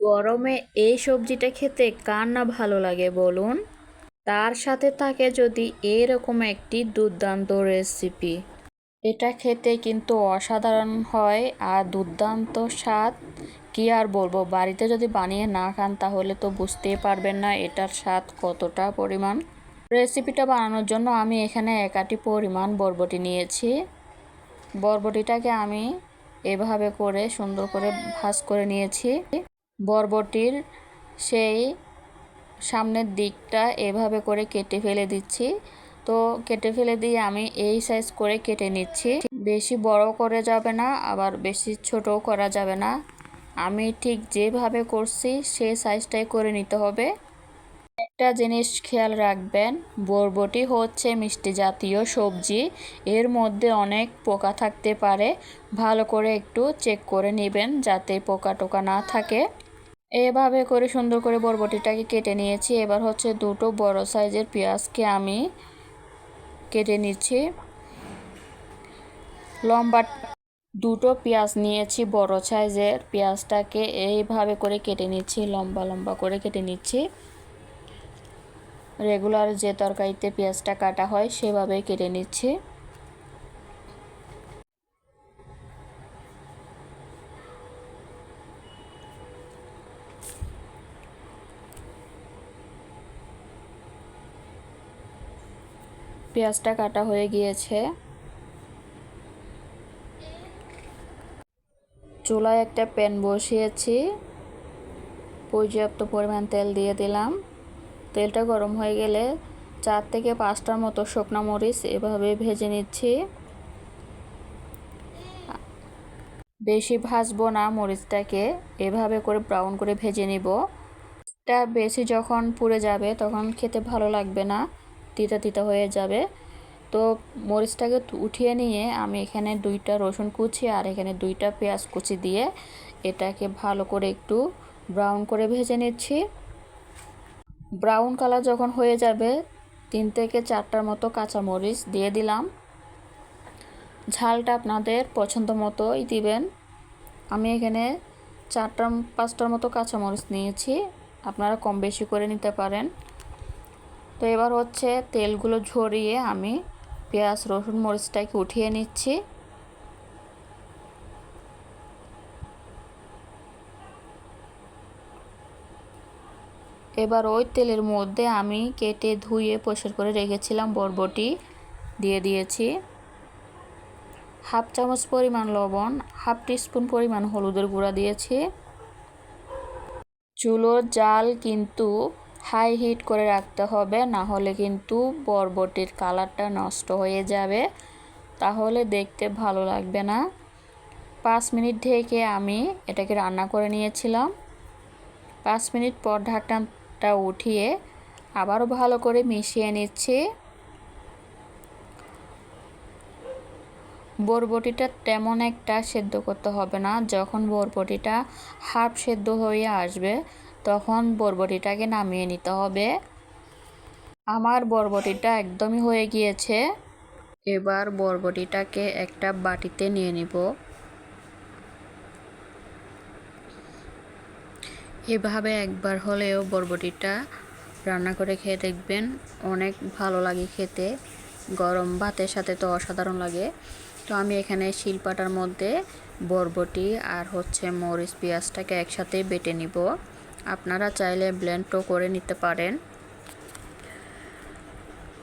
গরমে এই সবজিটা খেতে কার না ভালো লাগে বলুন? তার সাথে থাকে যদি এরকম একটি দুর্দান্ত রেসিপি এটা খেতে কিন্তু অসাধারণ হয়, আর দুর্দান্ত স্বাদ। কি আর বলব, বাড়িতে যদি বানিয়ে না খান তাহলে তো বুঝতেই পারবেন না এটার স্বাদ কতটা পরিমাণ। রেসিপিটা বানানোর জন্য আমি এখানে একাটি পরিমাণ বরবটি নিয়েছি। বরবটিটাকে আমি এভাবে করে সুন্দর করে ভাজ করে নিয়েছি। বরবটির সেই সামনের দিকটা এভাবে করে কেটে ফেলে দিচ্ছি। তো কেটে ফেলে দিয়ে আমি এই সাইজ করে কেটে নিচ্ছি। বেশি বড় করে যাবে না, আবার বেশি ছোটও করা যাবে না। আমি ঠিক যেভাবে করছি সেই সাইজটাই করে নিতে হবে। একটা জিনিস খেয়াল রাখবেন, বরবটি হচ্ছে মিষ্টি জাতীয় সবজি। এর মধ্যে অনেক পোকা থাকতে পারে। ভালো করে একটু চেক করে নেবেন যাতে পোকা টোকা না থাকে। এভাবে করে সুন্দর করে বরবটিটাকে কেটে নিয়েছি। এবার হচ্ছে দুটো বড় সাইজের পেঁয়াজকে আমি কেটে নিচ্ছি। লম্বা দুটো পেঁয়াজ নিয়েছি বড় সাইজের। পেঁয়াজটাকে এইভাবে করে কেটে নিচ্ছি, লম্বা লম্বা করে কেটে নিচ্ছি। রেগুলার যে তরকারিতে পেঁয়াজটা কাটা হয়, সেভাবে কেটে নিচ্ছি। পেঁয়াজটা কাটা হয়ে গিয়েছে। চুলায় একটা প্যান বসিয়েছি। পর্যাপ্ত পরিমাণ তেল দিয়ে দিলাম। তেলটা গরম হয়ে গেলে চার থেকে পাঁচটার মতো শুকনা মরিচ এভাবে ভেজে নিচ্ছি। বেশি ভাজবো না মরিচটাকে, এভাবে করে ব্রাউন করে ভেজে নিব। এটা বেশি যখন পুড়ে যাবে তখন খেতে ভালো লাগবে না। তিতা তিতা হয়ে যাবে। তো মরিচটাকে উঠিয়ে নিয়ে আমি এখানে দুইটা রসুন কুচি আর এখানে দুইটা পেঁয়াজ কুচি দিয়ে এটাকে ভালো করে একটু ব্রাউন করে ভেজে নিচ্ছি। ব্রাউন কালার যখন হয়ে যাবে, তিন থেকে চারটার মতো কাঁচামরিচ দিয়ে দিলাম। ঝালটা আপনাদের পছন্দ মতোই দিবেন। আমি এখানে চারটা পাঁচটার মতো কাঁচামরিচ নিয়েছি। আপনারা কম বেশি করে নিতে পারেন। তো এবার হচ্ছে তেলগুলো ঝরিয়ে আমি পেঁয়াজ, রসুন, মরিচটাকে উঠিয়ে নিচ্ছি। এবার ওই তেলের মধ্যে আমি কেটে ধুয়ে পরিষ্কার করে রেখেছিলাম বরবটি দিয়ে দিয়েছি। হাফ চামচ পরিমাণ লবণ, হাফ টিস্পুন পরিমাণ হলুদের গুঁড়া দিয়েছি। চুলোর জাল কিন্তু হাই হিট করে রাখতে হবে না হলে কিন্তু বরবটির কালারটা নষ্ট হয়ে যাবে। তাহলে দেখতে ভালো লাগবে না। পাঁচ মিনিট ঢেকে আমি এটাকে রান্না করে নিয়েছিলাম। পাঁচ মিনিট পর ঢাকনাটা উঠিয়ে আবারও ভালো করে মিশিয়ে নিচ্ছি। বরবটিটা তেমন একটা সেদ্ধ করতে হবে না, যখন বরবটিটা হাফ সেদ্ধ হয়ে আসবে তখন বরবটিটাকে নামিয়ে নিতে হবে। আমার বরবটিটা একদমই হয়ে গিয়েছে। এবার বরবটিটাকে একটা বাটিতে নিয়ে নিব। এভাবে একবার হলেও বরবটিটা রান্না করে খেয়ে দেখবেন অনেক ভালো লাগে খেতে। গরম ভাতের সাথে তো অসাধারণ লাগে। তো আমি এখানে শিলপাটার মধ্যে বরবটি আর হচ্ছে মরিচ পেঁয়াজটাকে একসাথে বেটে নিব। আপনারা চাইলে ব্লেন্ডও করে নিতে পারেন।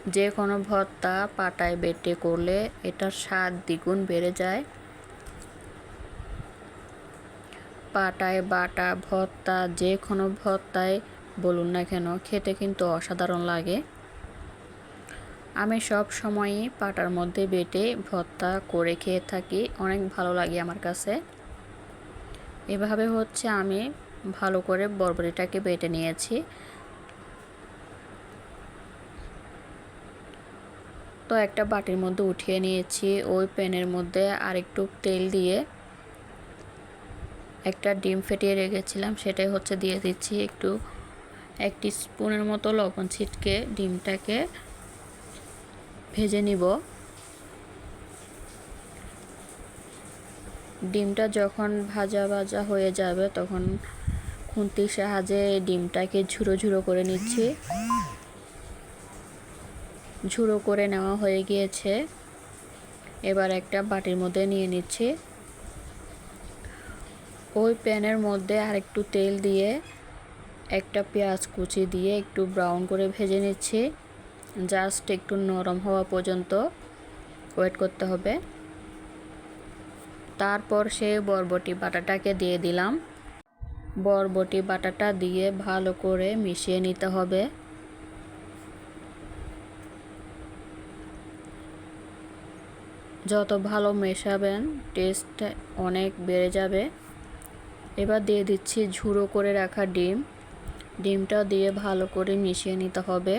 যে কোনো ভর্তা পাটায় বেটে করলে এটার স্বাদ দ্বিগুণ বেড়ে যায়। পাটায় বাটা ভর্তা, যে কোনো ভর্তায় বলুন না কেন, খেতে কিন্তু অসাধারণ লাগে। আমি সব সময়ই পাটার মধ্যে বেটে ভর্তা করে খেয়ে থাকি, অনেক ভালো লাগে আমার কাছে। এভাবে হচ্ছে আমি ভালো করে বরবরিটাকে বেটে নিয়েছি। তো একটা বাটির মধ্যে উঠিয়ে নিয়েছি, ওই প্যানের মধ্যে আরেকটু তেল দিয়ে একটা ডিম ফেটিয়ে রেখেছিলাম, সেটাই হচ্ছে দিয়ে দিচ্ছি একটু, একটি স্পুনের মতো লবণ ছিটকে ডিমটাকে ভেজে নিব। ডিমটা যখন ভাজা ভাজা হয়ে যাবে তখন খুন্তির সাহায্যে ডিমটাকে ঝুড়ো ঝুড়ো করে নিচ্ছি। ঝুড়ো করে নেওয়া হয়ে গিয়েছে। এবার একটা বাটির মধ্যে নিয়ে নিচ্ছি। ওই প্যানের মধ্যে আর একটু তেল দিয়ে একটা পেঁয়াজ কুচি দিয়ে একটু ব্রাউন করে ভেজে নিচ্ছি। জাস্ট একটু নরম হওয়া পর্যন্ত ওয়েট করতে হবে। তারপর সে বরবটি বাটাটাকে দিয়ে দিলাম। বরবটি বাটাটা দিয়ে ভালো করে মিশিয়ে নিতে হবে। যত ভালো মেশাবেন, টেস্ট অনেক বেড়ে যাবে। এবার দিয়ে দিচ্ছি ঝুড়ো করে রাখা ডিম। ডিমটা দিয়ে ভালো করে মিশিয়ে নিতে হবে।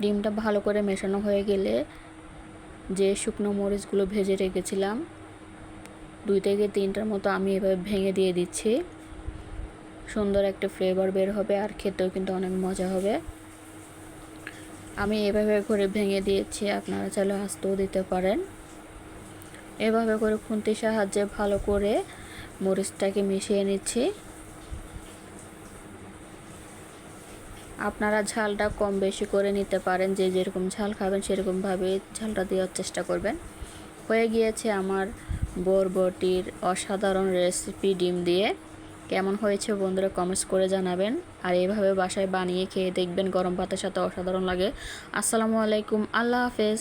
ডিমটা ভালো করে মেশানো হয়ে গেলে যে শুকনো মরিচগুলো ভেজে রেখেছিলাম দুই থেকে তিনটার মতো আমি এভাবে ভেঙে দিয়ে দিচ্ছি। সুন্দর একটা ফ্লেভার বের হবে আর খেতেও কিন্তু অনেক মজা হবে। আমি এভাবে করে ভেঙে দিয়েছি, আপনারা চাইলে আস্তেও দিতে পারেন। এভাবে করে খুন্তির সাহায্যে ভালো করে মরিচটাকে মিশিয়ে নিচ্ছি। আপনারা ঝালটা কম বেশি করে নিতে পারেন, যে যেরকম ঝাল খাবেন সেরকমভাবে ঝালটা দেওয়ার চেষ্টা করবেন। হয়ে গিয়েছে আমার বরবটির অসাধারণ রেসিপি ডিম দিয়ে। কেমন হয়েছে বন্ধুরা কমেন্টস করে জানাবেন। আর এইভাবে বাসায় বানিয়ে খেয়ে দেখবেন গরম ভাতের সাথে অসাধারণ লাগে। আসসালামু আলাইকুম, আল্লাহ হাফেজ।